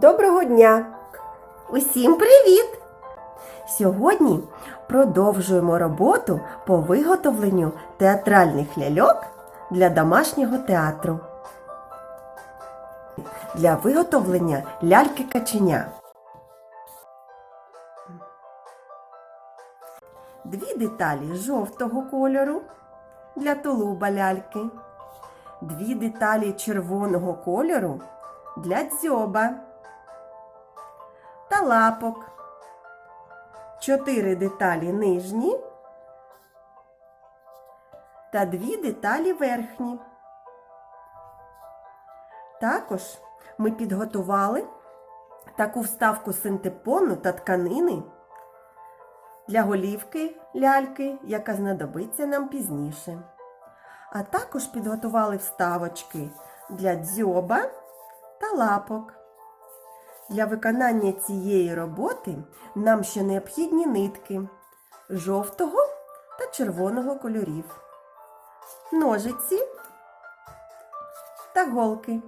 Доброго дня! Усім привіт! Сьогодні продовжуємо роботу по виготовленню театральних ляльок для домашнього театру. Для виготовлення ляльки каченя. Дві деталі жовтого кольору для тулуба ляльки. Дві деталі червоного кольору для дзьоба та лапок. Чотири деталі нижні та дві деталі верхні. Також ми підготували таку вставку синтепону та тканини для голівки ляльки, яка знадобиться нам пізніше. А також підготували вставочки для дзьоба та лапок. Для виконання цієї роботи нам ще необхідні нитки жовтого та червоного кольорів, ножиці та голки.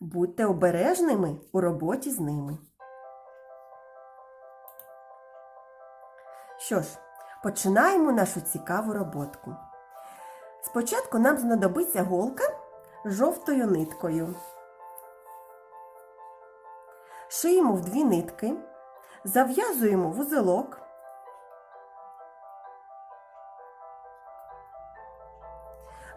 Будьте обережними у роботі з ними. Що ж, починаємо нашу цікаву роботку. Спочатку нам знадобиться голка з жовтою ниткою. Шиємо в дві нитки, зав'язуємо вузелок,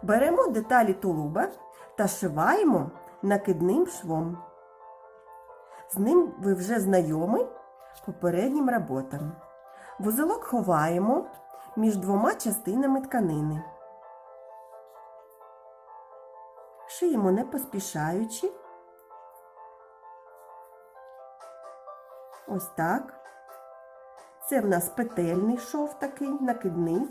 беремо деталі тулуба та шиваємо накидним швом. З ним ви вже знайомі попереднім роботам. Вузелок ховаємо між двома частинами тканини. Шиємо не поспішаючи. Ось так. Це в нас петельний шов такий, накидний.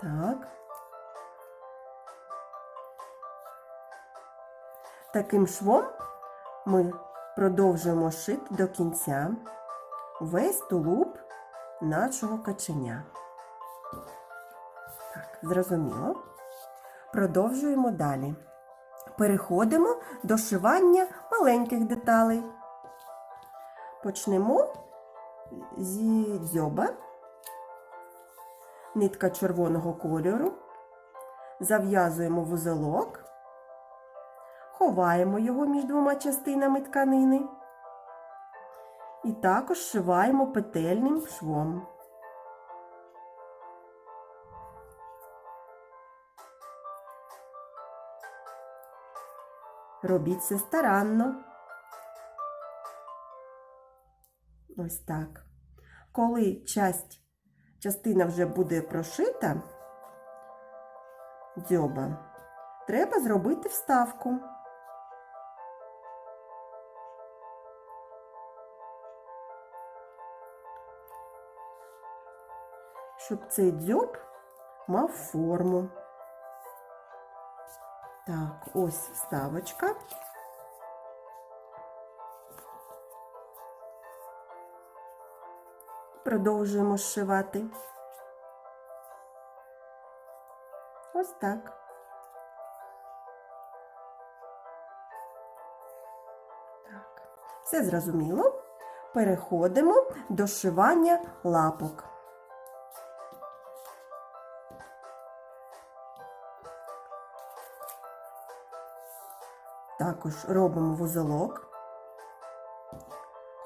Так. Таким швом ми продовжуємо шити до кінця весь тулуб нашого каченя. Так, зрозуміло. Продовжуємо далі. Переходимо до шивання маленьких деталей. Почнемо зі дзьоба, нитка червоного кольору, зав'язуємо вузелок, ховаємо його між двома частинами тканини і також шиваємо петельним швом. Робіть це старанно. Ось так. Коли часть, частина вже буде прошита дзьоба, треба зробити вставку. Щоб цей дзьоб мав форму. Ось вставочка. Продовжуємо зшивати. Ось так. Так, все зрозуміло. Переходимо до шивання лапок. Також робимо вузелок,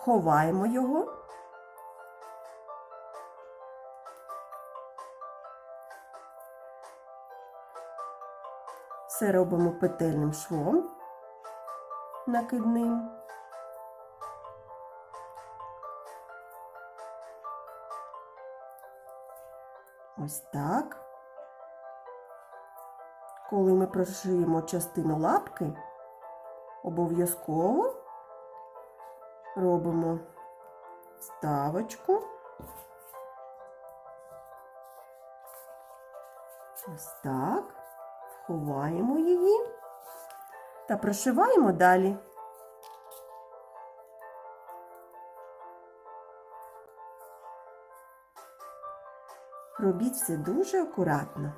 ховаємо його. Все робимо петельним швом накидним. Ось так. Коли ми прошиємо частину лапки, обов'язково робимо ставочку. Ось так, ховаємо її та прошиваємо далі. Робіть все дуже акуратно.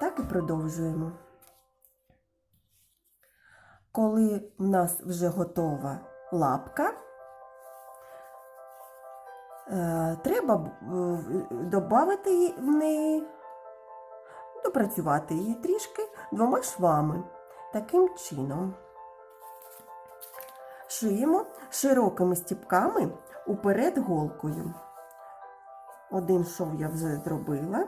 Так і продовжуємо. Коли в нас вже готова лапка, е, треба додати її в неї, допрацювати її трішки двома швами. Таким чином. Шиємо широкими стіпками уперед голкою. Один шов я вже зробила.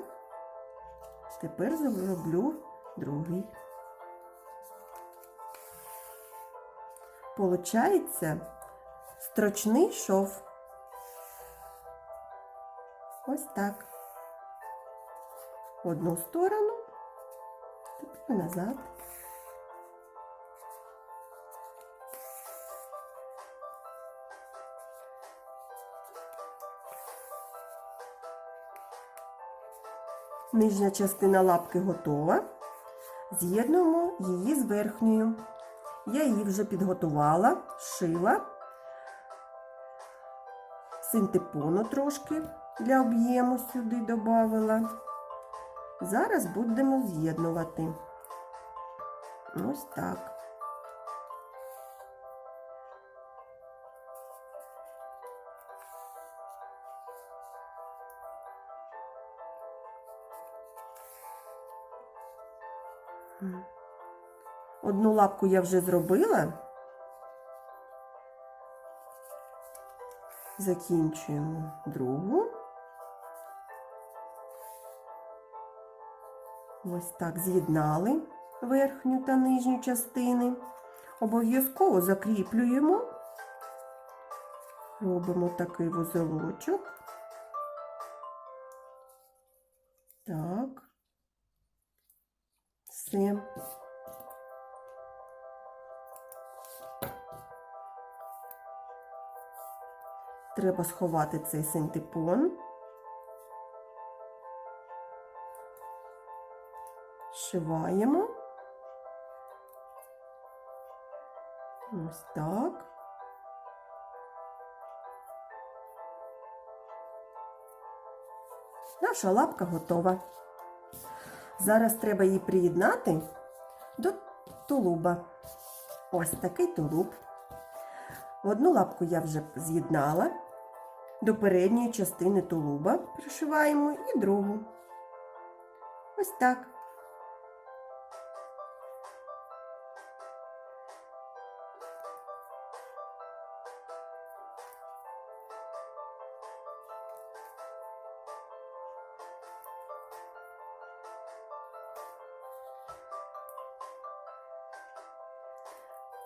Тепер зроблю другий. Получається строчний шов. Ось так. В одну сторону, тепер назад. Нижня частина лапки готова. З'єднуємо її з верхньою. Я її вже підготувала, шила синтепону трошки для об'єму сюди додавила. Зараз будемо з'єднувати. Ось так. Одну лапку я вже зробила. Закінчуємо другу. Ось так з'єднали верхню та нижню частини. Обов'язково закріплюємо, робимо такий вузелочок. Так. Все. Треба сховати цей синтепон. Шиваємо. Ось так. Наша лапка готова. Зараз треба її приєднати до тулуба. Ось такий тулуб. Одну лапку я вже з'єднала, до передньої частини тулуба пришиваємо і другу. Ось так.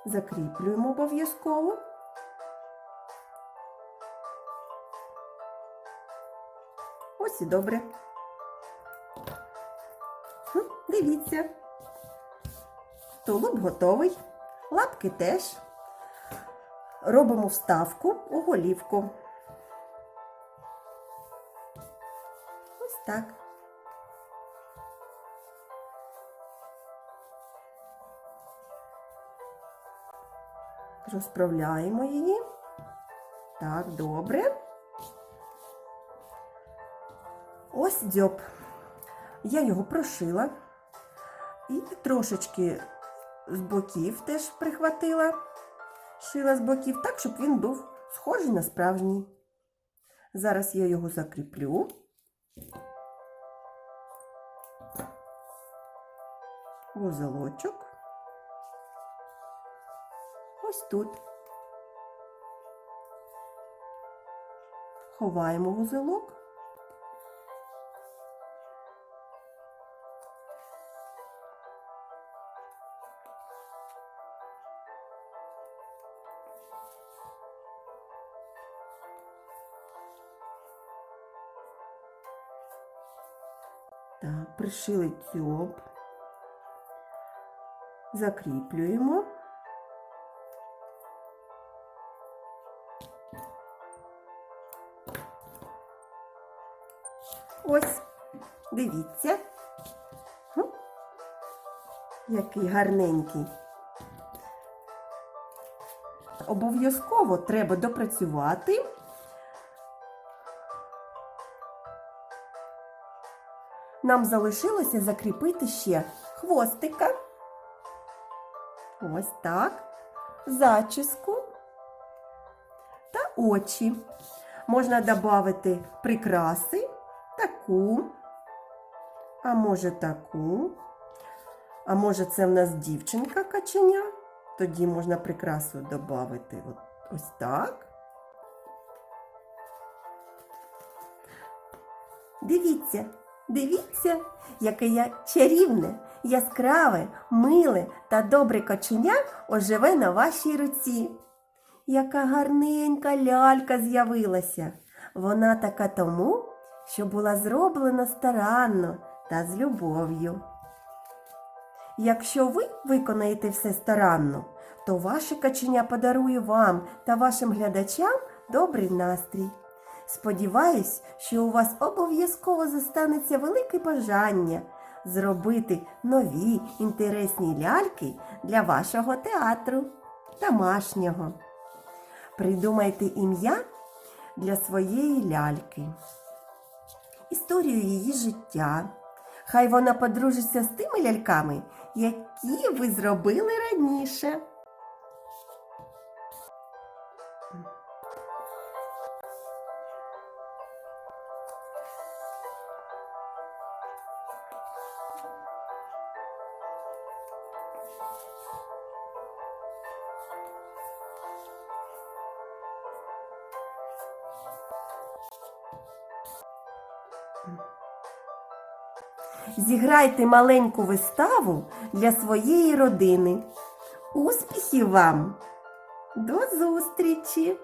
Закріплюємо обов'язково. Ось і добре. Дивіться. Тулуб готовий. Лапки теж. Робимо вставку у голівку. Ось так. Розправляємо її. Так, добре. Дзьоб. Я його прошила і трошечки з боків теж прихватила, шила з боків так, щоб він був схожий на справжній. Зараз я його закріплю. Вузелочок. Ось тут. Ховаємо вузелок. Так, пришили дзьоб, закріплюємо. Ось, дивіться. Який гарненький. Обов'язково треба допрацювати. нам залишилося закріпити ще хвостика. Ось так. Зачіску та очі. Можна додати прикраси, таку, а може таку. А може це в нас дівчинка каченя? Тоді можна прикрасу додати от, ось так. Дивіться, дивіться, яке я чарівне, яскраве, миле та добре каченя оживе на вашій руці. Яка гарненька лялька з'явилася. Вона така тому, що була зроблена старанно та з любов'ю. Якщо ви виконаєте все старанно, то ваше каченя подарує вам та вашим глядачам добрий настрій. Сподіваюсь, що у вас обов'язково застанеться велике бажання зробити нові інтересні ляльки для вашого театру домашнього. Придумайте ім'я для своєї ляльки, історію її життя. Хай вона подружиться з тими ляльками, які ви зробили раніше. Зіграйте маленьку виставу для своєї родини. Успіхів вам! До зустрічі!